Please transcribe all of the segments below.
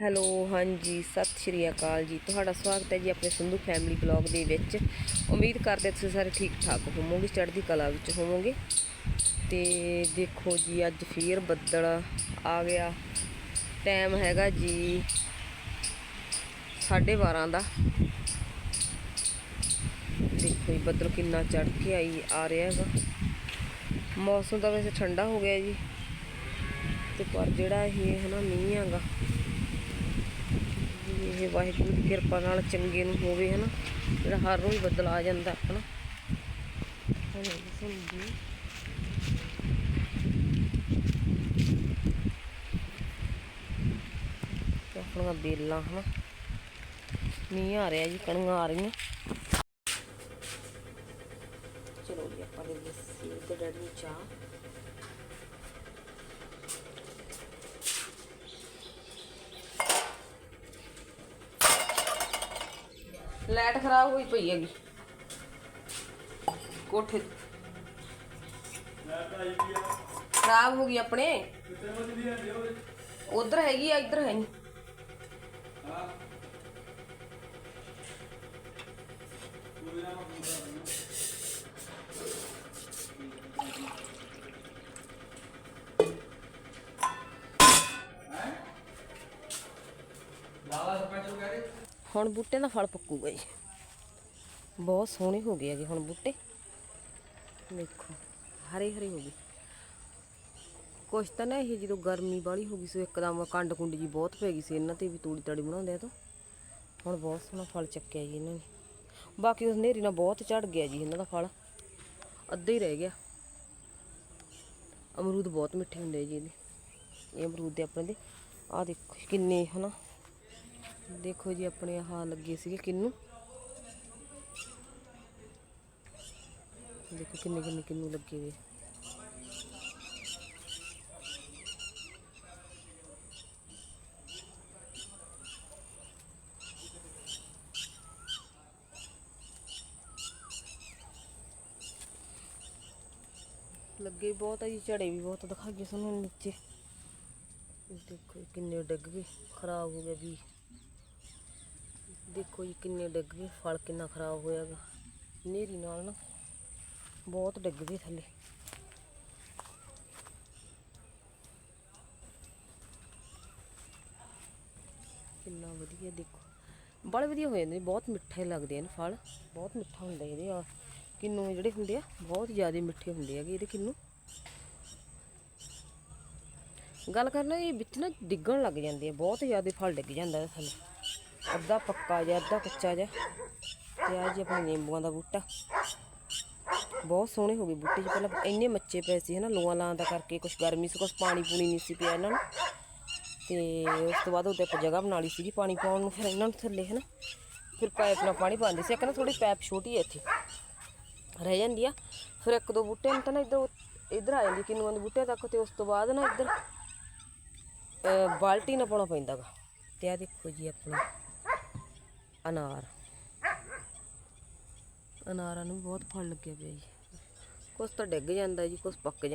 Hello, ਹਾਂਜੀ, ਸਤਿ ਸ਼੍ਰੀ ਅਕਾਲ ਜੀ। ਤੁਹਾਡਾ ਸਵਾਗਤ ਹੈ ਜੀ ਆਪਣੇ ਸੰਧੂ ਫੈਮਿਲੀ ਬਲੌਗ ਦੇ ਵਿੱਚ। ਉਮੀਦ ਕਰਦੇ ਤੁਸੀਂ ਸਾਰੇ ਠੀਕ ਠਾਕ ਹੋਵੋਗੇ, ਚੜ੍ਹਦੀ ਕਲਾ ਵਿੱਚ ਹੋਵੋਗੇ। ਤੇ ਦੇਖੋ ਜੀ, ਅੱਜ ਫੇਰ ਬੱਦਲ ਆ ਗਿਆ। ਟਾਈਮ ਹੈਗਾ ਜੀ 12:30 ਦਾ। ਦੇਖੋ ਜੀ, ਬੱਦਲ ਕਿੰਨਾ ਚੜ੍ਹ ਕੇ ਆਈ, ਆ ਰਿਹਾ ਹੈਗਾ। ਮੌਸਮ ਤਾਂ ਵੈਸੇ ਠੰਡਾ ਹੋ ਗਿਆ ਜੀ। ਤੇ ਪਰ ਜਿਹੜਾ ਇਹ ਹੈ ਨਾ ਮੀਂਹ ਹੈਗਾ ਇਹ ਵਾਹਿਗੁਰੂ ਦੀ ਕਿਰਪਾ ਨਾਲ ਚੰਗੇ ਨੂੰ ਹੋਵੇ, ਹਨਾ? ਜਿਹੜਾ ਹਰ ਰੋਜ਼ ਬੱਦਲ ਆ ਜਾਂਦਾ ਆਪਣਾ। ਹੁਣ ਸੁਣਦੀ। ਬੇਲਾਂ, ਹਨਾ? ਮੀਂਹ ਆ ਰਿਹਾ ਜੀ, ਕਣੀਆਂ ਆ ਰਹੀਆਂ। ਚਲੋ ਜੀ, ਆਪਾਂ ਦੇ ਸੀ ਤੇ ਡੈਡੀ ਚਾਹ। ਲਾਈਟ ਖਰਾਬ ਹੋਈ ਪਈ ਹੈਗੀ ਕੋਠੇ ਦੀ। ਖਰਾਬ ਹੋ ਗਈ ਆਪਣੇ ਉਧਰ ਹੈਗੀ ਆ ਇੱਧਰ ਹੈ ਨਹੀਂ ਹੁਣ ਬੂਟੇ ਦਾ ਫਲ ਪੱਕੂਗਾ ਜੀ ਬਹੁਤ ਸੋਹਣੇ ਹੋ ਗਏ ਆ ਜੀ ਹੁਣ ਬੂਟੇ। ਦੇਖੋ ਹਰੇ ਹਰੇ ਹੋ ਗਏ। ਕੁਛ ਤਾਂ ਨਾ ਇਹ ਜਦੋਂ ਗਰਮੀ ਬਾਹਲੀ ਹੋ ਗਈ ਸੀ ਇੱਕਦਮ ਕੰਡ ਕੁੰਡ ਜੀ ਬਹੁਤ ਪੈ ਗਈ ਸੀ, ਇਹਨਾਂ ਤੇ ਵੀ ਤੂੜੀ ਤੜੀ ਬਣਾਉਂਦੇ ਆ ਤਾਂ। ਹੁਣ ਬਹੁਤ ਸੋਹਣਾ ਫਲ ਚੱਕਿਆ ਜੀ ਇਹਨਾਂ ਨੇ। ਬਾਕੀ ਉਸ ਨੇਰੀ ਨਾਲ ਬਹੁਤ ਝੜ ਗਿਆ ਜੀ ਇਹਨਾਂ ਦਾ ਫਲ। ਅੱਧਾ ਹੀ ਰਹਿ ਗਿਆ। ਅਮਰੂਦ ਬਹੁਤ ਮਿੱਠੇ ਹੁੰਦੇ ਆ ਜੀ ਇਹਦੇ। ਇਹ ਅਮਰੂਦ ਦੇ ਆਪਣੇ ਦੇ। ਆਹ ਦੇਖੋ ਕਿੰਨੇ ਹਨਾ। ਦੇਖੋ ਜੀ ਆਪਣੇ ਆਹ ਲੱਗੇ ਸੀਗੇ ਕਿੰਨੂ। ਦੇਖੋ ਕਿੰਨੇ ਕਿੰਨੇ ਕਿੰਨੂ ਲੱਗੇ ਵੇ ਲੱਗੇ ਬਹੁਤ ਆ ਜੀ, ਝੜੇ ਵੀ ਬਹੁਤ ਦਿਖਾਈਏ ਸਾਨੂੰ ਨੀਚੇ। ਦੇਖੋ ਜੀ ਕਿੰਨੇ ਡਿੱਗ ਗਏ, ਖਰਾਬ ਹੋ ਗਏ ਵੀ ਦੇਖੋ ਜੀ ਕਿੰਨੇ ਡਿੱਗ ਗਏ, ਫਲ ਕਿੰਨਾ ਖਰਾਬ ਹੋਇਆਗਾ ਨੇਰੀ ਨਾਲ ਨਾ ਬਹੁਤ ਡਿੱਗ ਗਏ ਥੱਲੇ। ਕਿੰਨਾ ਵਧੀਆ ਦੇਖੋ। ਬੜੇ ਵਧੀਆ ਹੋ ਜਾਂਦੇ ਨੇ, ਬਹੁਤ ਮਿੱਠੇ ਲੱਗਦੇ ਨੇ ਫਲ। ਬਹੁਤ ਮਿੱਠਾ ਹੁੰਦਾ ਇਹਦੇ ਆ ਕਿੰਨੂ ਜਿਹੜੇ ਹੁੰਦੇ ਆ, ਬਹੁਤ ਜ਼ਿਆਦਾ ਮਿੱਠੇ ਹੁੰਦੇ ਹੈਗੇ ਇਹਦੇ ਕਿੰਨੂ। ਗੱਲ ਕਰਨਾ ਇਹ ਵਿੱਚ ਨਾ ਡਿੱਗਣ ਲੱਗ ਜਾਂਦੇ ਆ, ਬਹੁਤ ਜ਼ਿਆਦਾ ਫਲ ਡਿੱਗ ਜਾਂਦਾ ਥੱਲੇ। ਅੱਧਾ ਪੱਕਾ ਜਿਹਾ, ਅੱਧਾ ਕੱਚਾ ਜਿਹਾ। ਤੇ ਆ ਜੀ ਆਪਣੇ ਨਿੰਬੂਆਂ ਦਾ ਬੂਟਾ। ਬਹੁਤ ਸੋਹਣੇ ਹੋ ਗਏ ਬੂਟੇ ਜੀ। ਪਹਿਲਾਂ ਇੰਨੇ ਮੱਚੇ ਪਏ ਸੀ ਹਨਾ, ਲੋਆਂ ਲਾਂ ਦਾ ਕਰਕੇ ਕੁਝ ਗਰਮੀ ਸੀ ਕੁਝ ਪਾਣੀ ਪੂਣੀ ਨਹੀਂ ਸੀ ਪਿਆ ਇਹਨਾਂ ਨੂੰ। ਤੇ ਉਸ ਤੋਂ ਬਾਅਦ ਉਹਦੇ ਆਪਾਂ ਜਗ੍ਹਾ ਬਣਾ ਲਈ ਸੀਗੀ ਪਾਣੀ ਪਾਉਣ ਨੂੰ, ਫਿਰ ਇਹਨਾਂ ਨੂੰ ਥੱਲੇ ਹਨਾ। ਫਿਰ ਪਾਈਪ ਨਾਲ ਪਾਣੀ ਪਾਉਂਦੇ ਸੀ। ਇੱਕ ਨਾ ਥੋੜੀ ਪਾਈਪ ਛੋਟੀ ਹੈ ਇੱਥੇ। ਰਹਿ ਜਾਂਦੀ ਆ। ਫਿਰ ਇੱਕ ਦੋ ਬੂਟੇ ਨੂੰ ਤਾਂ ਨਾ ਇੱਧਰ ਇੱਧਰ ਆ ਜਾਂਦੀ ਕਿੰਨੂਆਂ ਦੇ ਬੂਟੇ ਤੱਕ। ਤੇ ਉਸ ਤੋਂ ਬਾਅਦ ਨਾ ਇੱਧਰ, ਅਹ ਬਾਲਟੀ ਨਾਲ ਪਾਉਣਾ ਪੈਂਦਾ ਗਾ। ਤੇ ਆ ਦੇਖੋ ਜੀ ਆਪਣਾ। ਅਨਾਰ। ਅਨਾਰਾਂ ਨੂੰ ਵੀ ਬਹੁਤ ਫਲ ਲੱਗੇ ਪਏ ਜੀ। ਕੁਛ ਤਾਂ ਡਿੱਗ ਜਾਂਦਾ ਜੀ, ਕੁਛ ਪੱਕ ਜਾਂਦਾ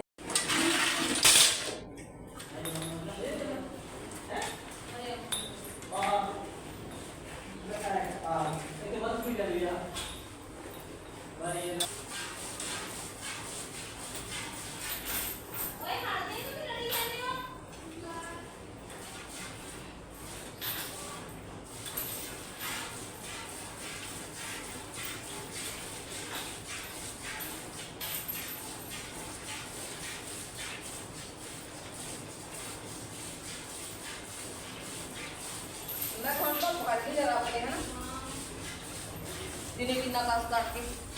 ਮੈਂ ਕੋਣ ਤੋਂ ਫੜ ਕੇ ਜਰਾ ਆਪਣੇ ਹਨਾ ਦਿਨੇ ਕਿੰਨਾ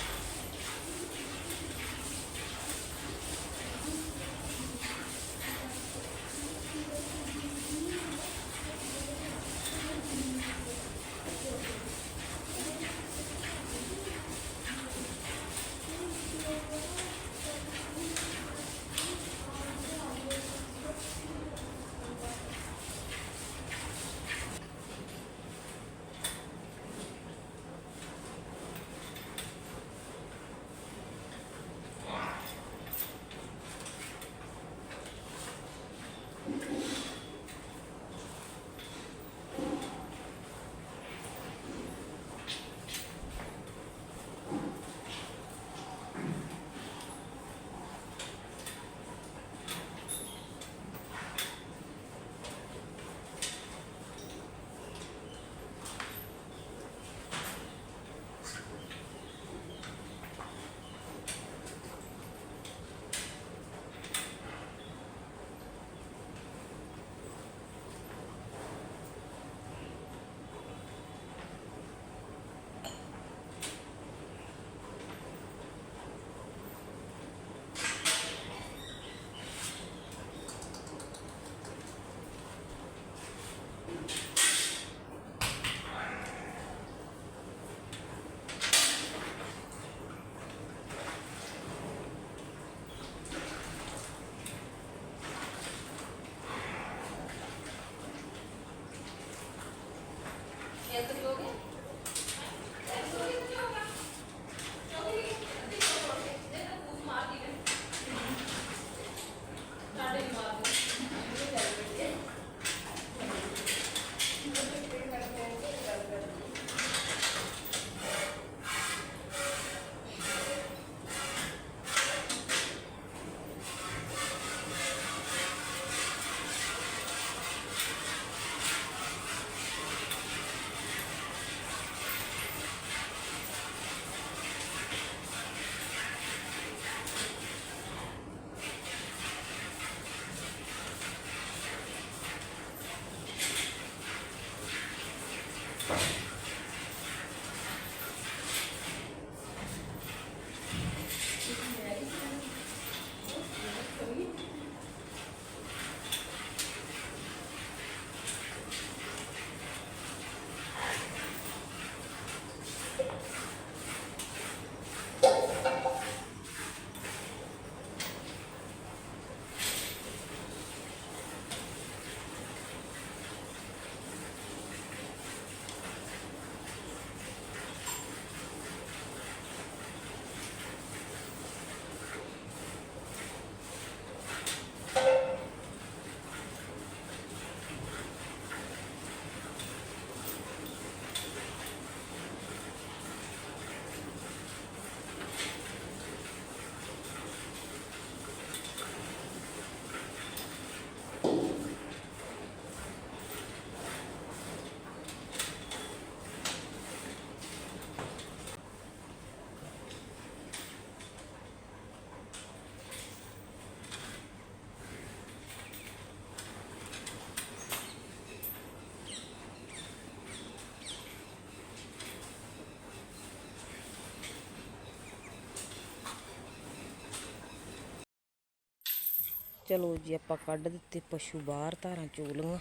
ਚਲੋ ਜੀ, ਆਪਾਂ ਕੱਢ ਦਿੱਤੇ ਪਸ਼ੂ ਬਾਹਰ, ਧਾਰਾਂ, ਚੋਲੀਆਂ।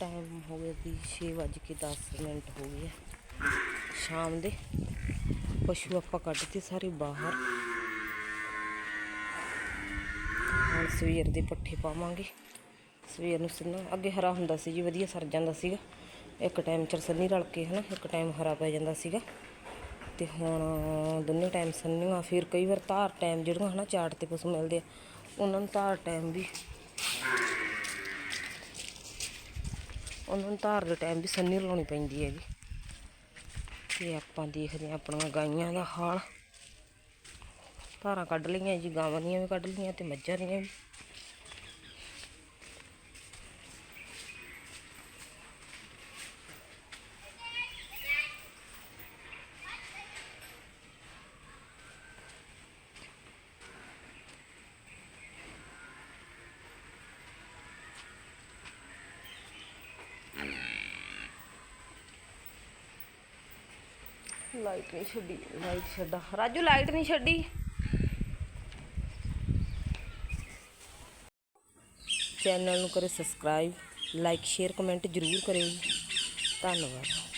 ਟਾਈਮ ਹੋ ਗਿਆ ਵੀ 6:10 ਮਿੰਟ ਹੋ ਗਏ ਸ਼ਾਮ ਦੇ ਪਸ਼ੂ ਆਪਾਂ ਕੱਢ ਦਿੱਤੇ ਸਾਰੇ ਬਾਹਰ। ਹੁਣ ਸਵੇਰ ਦੇ ਪੱਠੇ ਪਾਵਾਂਗੇ। ਸਵੇਰ ਨੂੰ ਸਿੰਨਾ ਅੱਗੇ ਹਰਾ ਹੁੰਦਾ ਸੀ ਜੀ, ਵਧੀਆ ਸਰ ਜਾਂਦਾ ਸੀਗਾ। ਇੱਕ ਟਾਈਮ ਚਰਸਨੀ ਰਲ ਕੇ, ਹਨਾ, ਇੱਕ ਟਾਈਮ ਹਰਾ ਪੈ ਜਾਂਦਾ ਸੀਗਾ। ਤੇ ਹੁਣ ਦੋਨੇ ਟਾਈਮ ਸੰਨੀਆਂ, ਫਿਰ ਕਈ ਵਾਰ ਧਾਰ ਟਾਈਮ ਜਿਹੜੀਆਂ ਹਨਾ ਚਾਟ ਤੇ ਪਸੂ ਮਿਲਦੇ ਆ, ਉਹਨਾਂ ਨੂੰ ਧਾਰ ਟਾਈਮ ਵੀ, ਉਹਨਾਂ ਨੂੰ ਧਾਰ ਦੇ ਟਾਈਮ ਵੀ ਸੰਨੀ ਲਾਉਣੀ ਪੈਂਦੀ ਹੈਗੀ ਤੇ ਆਪਾਂ ਦੇਖਦੇ ਹਾਂ ਆਪਣੀਆਂ ਗਾਈਆਂ ਦਾ ਹਾਲ। ਧਾਰਾਂ ਕੱਢ ਲਈਆਂ ਜੀ, ਗਾਵਾਂ ਦੀਆਂ ਵੀ ਕੱਢ ਲਈਆਂ ਤੇ ਮੱਝਾਂ ਦੀਆਂ ਵੀ। ਲਾਈਟ ਨਹੀਂ ਛੱਡੀ, ਲਾਈਟ ਛੱਡਾ। ਰਾਜੂ, ਲਾਈਟ ਨਹੀਂ ਛੱਡੀ। ਚੈਨਲ ਨੂੰ ਕਰੇ ਸਬਸਕ੍ਰਾਈਬ, ਲਾਈਕ, ਸ਼ੇਅਰ, ਕਮੈਂਟ ਜ਼ਰੂਰ ਕਰਿਓ। ਜੀ ਧੰਨਵਾਦ।